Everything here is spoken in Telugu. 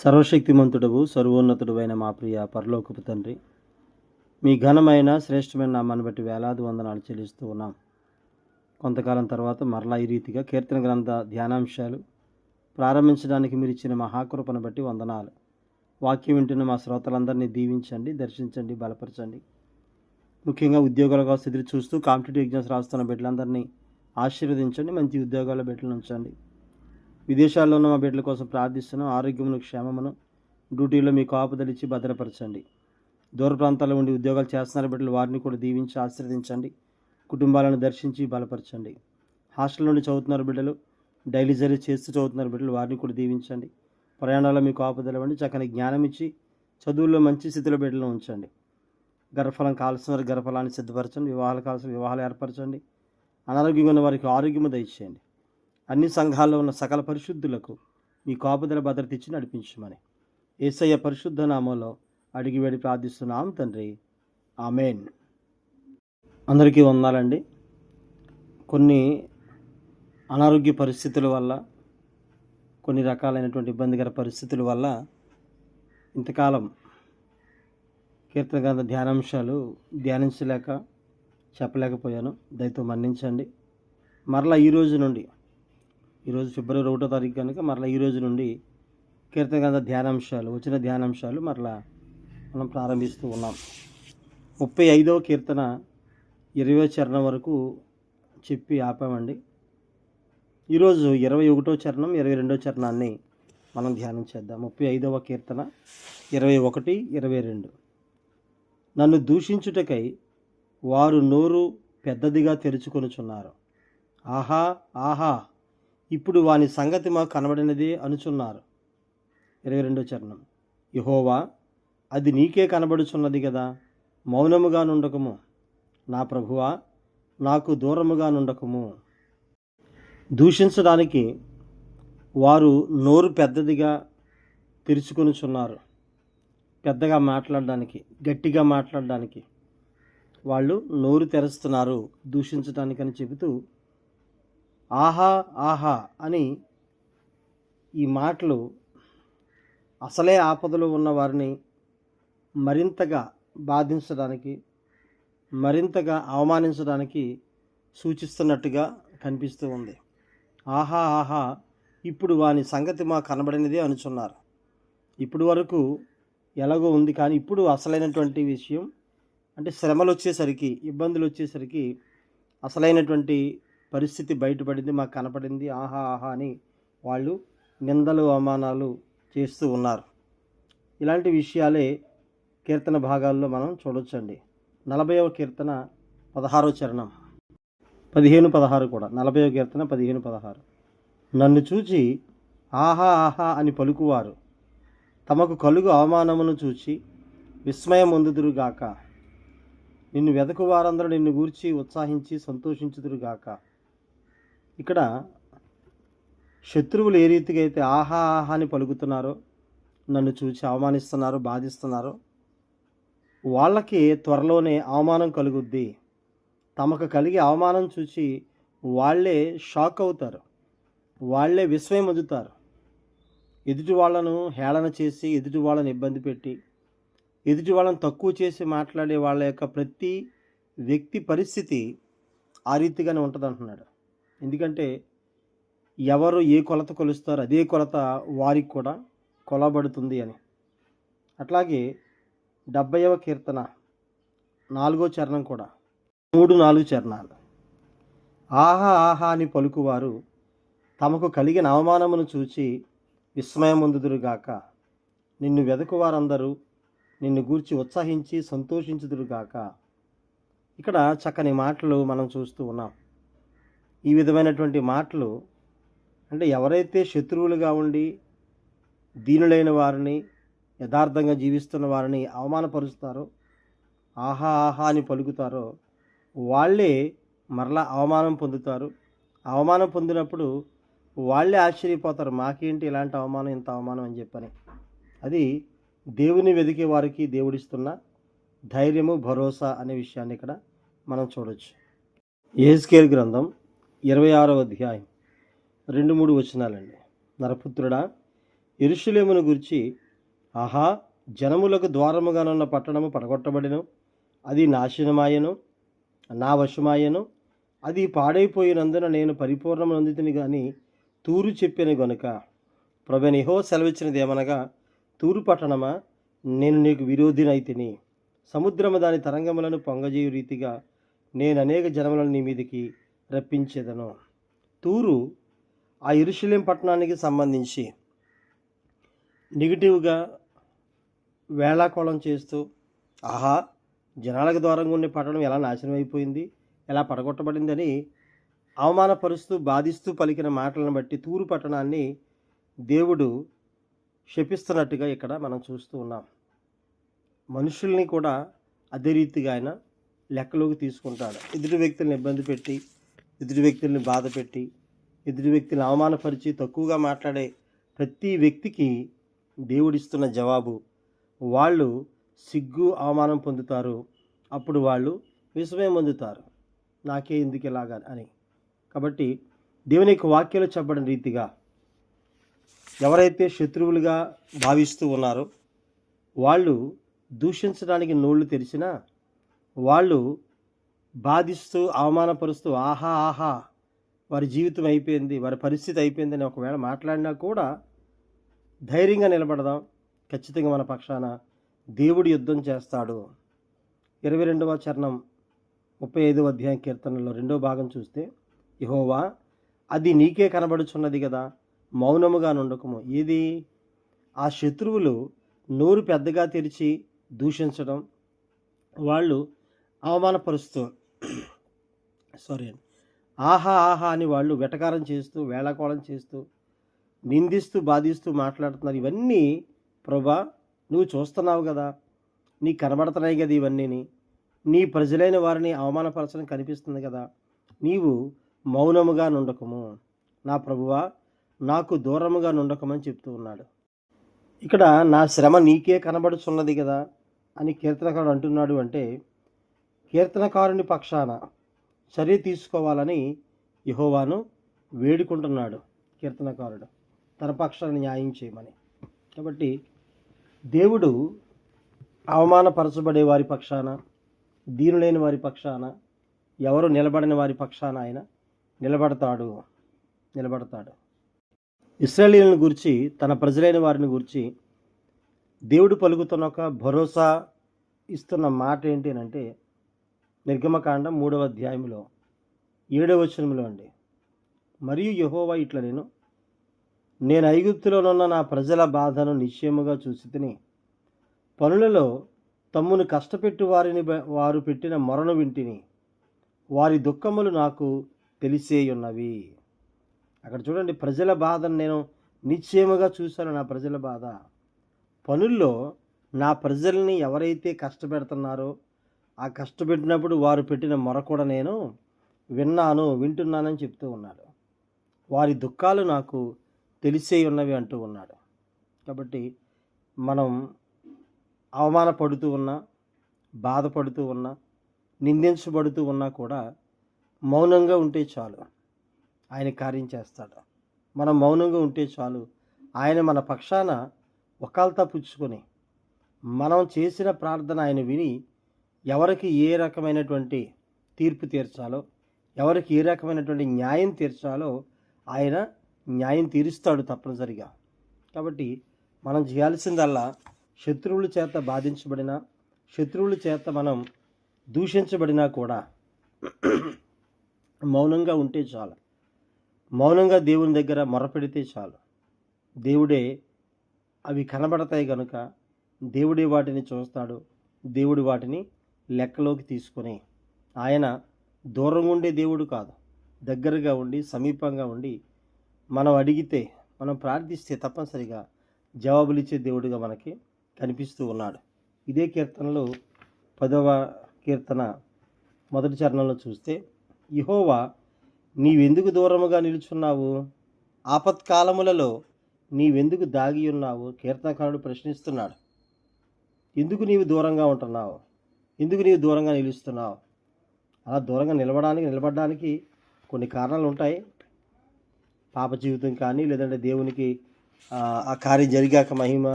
సర్వశక్తిమంతుడవు సర్వోన్నతుడవైన మా ప్రియ పరలోకపు తండ్రి. మీ ఘనమైన శ్రేష్టమైన నామాన్ని బట్టి వేలాది వందనాలు చెల్లిస్తూ ఉన్నాం. కొంతకాలం తర్వాత మరలా ఈ రీతిగా కీర్తన గ్రంథ ధ్యానాంశాలు ప్రారంభించడానికి మీరు ఇచ్చిన మహాకృపను బట్టి వందనాలు. వాక్యం వింటున్న మా శ్రోతలందరినీ దీవించండి దర్శించండి బలపరచండి. ముఖ్యంగా ఉద్యోగాల కోసం ఎదురు చూస్తూ కాంపిటేటివ్ ఎగ్జామ్స్ రాస్తున్న బిడ్డలందరినీ ఆశీర్వదించండి మంచి ఉద్యోగాల బిడ్డలు ఉంచండి. విదేశాల్లో ఉన్న మా బిడ్డల కోసం ప్రార్థిస్తున్నాం. ఆరోగ్యమును క్షేమమును డ్యూటీలో మీ కాపుదలిచ్చి భద్రపరచండి. దూర ప్రాంతాల్లో ఉండి ఉద్యోగాలు చేస్తున్న బిడ్డలు వారిని కూడా దీవించి ఆశీర్వదించండి. కుటుంబాలను దర్శించి బలపరచండి. హాస్టల్ నుండి చదువుతున్నారు బిడ్డలు డైలీ జరీ చేస్తూ చదువుతున్నారు బిడ్డలు వారిని కూడా దీవించండి. ప్రయాణాల్లో మీ కాపుదలవండి చక్కని జ్ఞానం ఇచ్చి చదువుల్లో మంచి స్థితిలో బిడ్డలను ఉంచండి. గర్భఫలం కావాల్సిన వారికి గర్భఫలాన్ని సిద్ధపరచండి. వివాహాలు కావాల్సిన వివాహాలు ఏర్పరచండి. అనారోగ్యంగా ఉన్న వారికి ఆరోగ్యము దయచేయండి. అన్ని సంఘాల్లో ఉన్న సకల పరిశుద్ధులకు మీ కాపుదల భద్రత ఇచ్చి నడిపించమని. ఏసయ్య పరిశుద్ధ నామంలో అడిగి వేడి ప్రార్థిస్తున్నాం తండ్రి. ఆమెన్. అందరికీ వందాలండి. కొన్ని అనారోగ్య పరిస్థితుల వల్ల కొన్ని రకాలైనటువంటి ఇబ్బందికర పరిస్థితుల వల్ల ఇంతకాలం కీర్తన గ్రంథ ధ్యానాంశాలు ధ్యానించలేక చెప్పలేకపోయాను. దయతో మన్నించండి. మరలా ఈ రోజు నుండి ఈరోజు ఫిబ్రవరి ఒకటో తారీఖు కనుక మరలా ఈ రోజు నుండి కీర్తన గ్రంథ ధ్యానాంశాలు వచ్చిన ధ్యానాంశాలు మరలా మనం ప్రారంభిస్తూ ఉన్నాం. ముప్పై ఐదవ కీర్తన ఇరవై చరణం వరకు చెప్పి ఆపామండి. ఈరోజు ఇరవై ఒకటో చరణం ఇరవై రెండో చరణాన్ని మనం ధ్యానం చేద్దాం. ముప్పై ఐదవ కీర్తన ఇరవై ఒకటి ఇరవై రెండు. నన్ను దూషించుటకై వారు నోరు పెద్దదిగా తెరుచుకొనుచున్నారు. ఆహా ఆహా ఇప్పుడు వాని సంగతి మాకు కనబడినదే అనుచున్నారు. ఇరవై రెండో చరణం. యహోవా అది నీకే కనబడుచున్నది కదా మౌనముగా నుండకము. నా ప్రభువా నాకు దూరముగా నుండకము. దూషించడానికి వారు నోరు పెద్దదిగా తెరుచుకొనిచున్నారు. పెద్దగా మాట్లాడడానికి గట్టిగా మాట్లాడడానికి. వాళ్ళు నోరు తెరుస్తున్నారు దూషించడానికని చెబుతూ ఆహా ఆహా అని ఈ మాటలు అసలే ఆపదలో ఉన్న వారిని మరింతగా బాధించడానికి మరింతగా అవమానించడానికి సూచిస్తున్నట్టుగా కనిపిస్తూ ఉంది. ఆహా ఆహా ఇప్పుడు వాని సంగతి మా కనబడినదే అనుచున్నారు. ఇప్పుడు వరకు ఎలాగో ఉంది కానీ ఇప్పుడు అసలైనటువంటి విషయం అంటే శ్రమలు వచ్చేసరికి ఇబ్బందులు వచ్చేసరికి అసలైనటువంటి పరిస్థితి బయటపడింది మాకు కనపడింది ఆహా ఆహా అని వాళ్ళు నిందలు అవమానాలు చేస్తూ ఉన్నారు. ఇలాంటి విషయాలే కీర్తన భాగాల్లో మనం చూడొచ్చండి. నలభైవ కీర్తన పదహారో చరణం. పదిహేను పదహారు కూడా. నలభైవ కీర్తన పదిహేను పదహారు. నన్ను చూచి ఆహా ఆహా అని పలుకువారు. తమకు కలుగు అవమానమును చూచి విస్మయం పొందుదురుగాక నిన్ను వెదకు వారందరూ నిన్ను గూర్చి ఉత్సాహించి సంతోషించుదురుగాక. ఇక్కడ శత్రువులు ఏ రీతిగా అయితే ఆహా ఆహా అని పలుకుతున్నారో నన్ను చూసి అవమానిస్తున్నారో బాధిస్తున్నారో వాళ్ళకి త్వరలోనే అవమానం కలుగుద్ది. తమకు కలిగే అవమానం చూసి వాళ్ళే షాక్ అవుతారు. వాళ్ళే విస్మయం పొందుతారు ఎదుటి వాళ్ళను హేళన చేసి ఎదుటి వాళ్ళని ఇబ్బంది పెట్టి ఎదుటి వాళ్ళని తక్కువ చేసి మాట్లాడే వాళ్ళ యొక్క ప్రతి వ్యక్తి పరిస్థితి ఆ రీతిగానే ఉంటుంది అంటున్నాడు ఎందుకంటే ఎవరు ఏ కొలత కొలుస్తారో అదే కొలత వారికి కూడా కొలబడుతుంది అని. అట్లాగే డెబ్బైవ కీర్తన నాలుగో చరణం కూడా మూడు నాలుగు చరణాలు. ఆహా ఆహా అని పలుకువారు తమకు కలిగిన అవమానమును చూచి విస్మయముందుదురుగాక నిన్ను వెదకువారందరూ నిన్ను గూర్చి ఉత్సహించి సంతోషించుదురుగాక ఇక్కడ చక్కని మాటలు మనం చూస్తూ ఉన్నాం. ఈ విధమైనటువంటి మాటలు అంటే ఎవరైతే శత్రువులుగా ఉండి దీనులైన వారిని యథార్థంగా జీవిస్తున్న వారిని అవమానపరుస్తారో ఆహా ఆహా అని పలుకుతారో వాళ్ళే మరలా అవమానం పొందుతారు. అవమానం పొందినప్పుడు వాళ్ళే ఆశ్చర్యపోతారు మాకేంటి ఇలాంటి అవమానం ఇంత అవమానం అని చెప్పని. అది దేవుని వెతికే వారికి దేవుడిస్తున్న ధైర్యము భరోసా అనే విషయాన్ని ఇక్కడ మనం చూడవచ్చు ఏజ్కేల్ గ్రంథం ఇరవై ఆరవ అధ్యాయం. రెండు మూడు వచనాలండి. నరపుత్రుడా ఎరుషులేమును గురించి ఆహా జనములకు ద్వారముగానున్న పట్టణము పడగొట్టబడిను అది నాశనమాయను నా వశమాయను అది పాడైపోయినందున నేను పరిపూర్ణమందుతిని కానీ తూరు చెప్పాను గనుక. ప్రభనిహో సెలవిచ్చినది ఏమనగా తూరు పట్టణమా నేను నీకు విరోధినైతిని. సముద్రము దాని తరంగములను పొంగజేయు రీతిగా నేను అనేక జనములను నీ మీదికి రప్పించేదను. తూరు ఆ ఇరుషులేం పట్టణానికి సంబంధించి నెగిటివ్గా వేళాకోళం చేస్తూ ఆహా జనాలకు దూరంగా ఉండే పట్టణం ఎలా నాశనం అయిపోయింది ఎలా పడగొట్టబడిందని అవమానపరుస్తూ బాధిస్తూ పలికిన మాటలను బట్టి తూరు పట్టణాన్ని దేవుడు శపిస్తున్నట్టుగా ఇక్కడ మనం చూస్తూ ఉన్నాం. మనుషుల్ని కూడా అదే రీతిగా ఆయన లెక్కలోకి తీసుకుంటాడు. ఎదుటి వ్యక్తులను ఇబ్బంది పెట్టి ఎదుటి వ్యక్తుల్ని బాధ పెట్టి ఎదుటి వ్యక్తిని అవమానపరిచి తక్కువగా మాట్లాడే ప్రతి వ్యక్తికి దేవుడిస్తున్న జవాబు వాళ్ళు సిగ్గు అవమానం పొందుతారు. అప్పుడు వాళ్ళు విస్మయం పొందుతారు. నాకే ఎందుకు ఇలాగా అని. కాబట్టి దేవుని యొక్క వాక్యాలు చెప్పడం రీతిగా ఎవరైతే శత్రువులుగా భావిస్తూ ఉన్నారో వాళ్ళు దూషించడానికి నోళ్ళు తెరిచినా వాళ్ళు బాధిస్తూ అవమానపరుస్తూ ఆహా ఆహా వారి జీవితం అయిపోయింది వారి పరిస్థితి అయిపోయిందని ఒకవేళ మాట్లాడినా కూడా ధైర్యంగా నిలబడదాం. ఖచ్చితంగా మన పక్షాన దేవుడు యుద్ధం చేస్తాడు. ఇరవై రెండవ చరణం ముప్పై ఐదవ అధ్యాయం కీర్తనలో రెండో భాగం చూస్తే యహోవా అది నీకే కనబడుచున్నది కదా మౌనముగా నుండకము. ఏది? ఆ శత్రువులు నోరు పెద్దగా తెరిచి దూషించడం వాళ్ళు అవమానపరుస్తూ సారీ అండి. ఆహా ఆహా అని వాళ్ళు వెటకారం చేస్తూ వేళాకోళం చేస్తూ నిందిస్తూ బాధిస్తూ మాట్లాడుతున్నారు. ఇవన్నీ ప్రభా నువ్వు చూస్తున్నావు కదా. నీకు కనబడుతున్నాయి కదా ఇవన్నీని. నీ ప్రజలైన వారిని అవమానపరచడం కనిపిస్తుంది కదా. నీవు మౌనముగా నుండకము. నా ప్రభువా నాకు దూరముగా నుండకమని చెప్తూ ఉన్నాడు. ఇక్కడ నా శ్రమ నీకే కనబడుచున్నది కదా అని కీర్తనకారుడు అంటున్నాడు అంటే కీర్తనకారుని పక్షాన చర్య తీసుకోవాలని యహోవాను వేడుకుంటున్నాడు కీర్తనకారుడు. తన పక్షాన్ని న్యాయం చేయమని. కాబట్టి దేవుడు అవమానపరచబడే వారి పక్షాన దీనులైన వారి పక్షాన ఎవరు నిలబడిన వారి పక్షాన ఆయన నిలబడతాడు నిలబడతాడు. ఇస్రాయేలీలను గురించి తన ప్రజలైన వారిని గురించి దేవుడు పలుకుతున్న ఒక భరోసా ఇస్తున్న మాట ఏంటి అంటే నిర్గమకాండం మూడవ అధ్యాయంలో ఏడవ వచనంలో అండి. మరియు యహోవా ఇట్లా నేను నేను ఐగుప్తులోనున్న నా ప్రజల బాధను నిశ్చయముగా చూసి తిని పనులలో తమ్మును కష్టపెట్టి వారిని వారు పెట్టిన మొరను వింటిని వారి దుఃఖములు నాకు తెలిసే ఉన్నవి అక్కడ చూడండి ప్రజల బాధను నేను నిశ్చయముగా చూశాను నా ప్రజల బాధ. పనుల్లో నా ప్రజల్ని ఎవరైతే కష్టపెడుతున్నారో ఆ కష్టపెట్టినప్పుడు వారు పెట్టిన మొర కూడా నేను విన్నాను వింటున్నానని చెప్తూ ఉన్నాడు. వారి దుఃఖాలు నాకు తెలిసే ఉన్నవి అంటూ ఉన్నాడు. కాబట్టి మనం అవమానపడుతూ ఉన్నా బాధపడుతూ ఉన్నా నిందించబడుతూ ఉన్నా కూడా మౌనంగా ఉంటే చాలు. ఆయన కార్యం చేస్తాడు. మనం మౌనంగా ఉంటే చాలు. ఆయన మన పక్షాన ఒకల్తా పుచ్చుకొని మనం చేసిన ప్రార్థన ఆయన విని ఎవరికి ఏ రకమైనటువంటి తీర్పు తీర్చాలో ఎవరికి ఏ రకమైనటువంటి న్యాయం తీర్చాలో ఆయన న్యాయం తీరుస్తాడు తప్పనిసరిగా. కాబట్టి మనం చేయాల్సిందల్లా శత్రువుల చేత బాధించబడిన శత్రువుల చేత మనం దూషించబడినా కూడా మౌనంగా ఉంటే చాలు. మౌనంగా దేవుని దగ్గర మొరపెడితే చాలు. దేవుడే అవి కనబడతాయి కనుక దేవుడే వాటిని చూస్తాడు. దేవుడు వాటిని లెక్కలోకి తీసుకొని ఆయన దూరంగా ఉండే దేవుడు కాదు. దగ్గరగా ఉండి సమీపంగా ఉండి మనం అడిగితే మనం ప్రార్థిస్తే తప్పనిసరిగా జవాబులు ఇచ్చే దేవుడిగా మనకి కనిపిస్తూ ఉన్నాడు. ఇదే కీర్తనలో పదవ కీర్తన మొదటి చరణంలో చూస్తే ఇహోవా నీవెందుకు దూరముగా నిలుచున్నావు? ఆపత్కాలములలో నీవెందుకు దాగి ఉన్నావు? కీర్తనకారుడు ప్రశ్నిస్తున్నాడు. ఎందుకు నీవు దూరంగా ఉంటున్నావు? ఎందుకు నీవు దూరంగా నిలుస్తున్నావు? అలా దూరంగా నిలబడానికి నిలబడడానికి కొన్ని కారణాలు ఉంటాయి. పాప జీవితం కానీ లేదంటే దేవునికి ఆ కార్యం జరిగాక మహిమ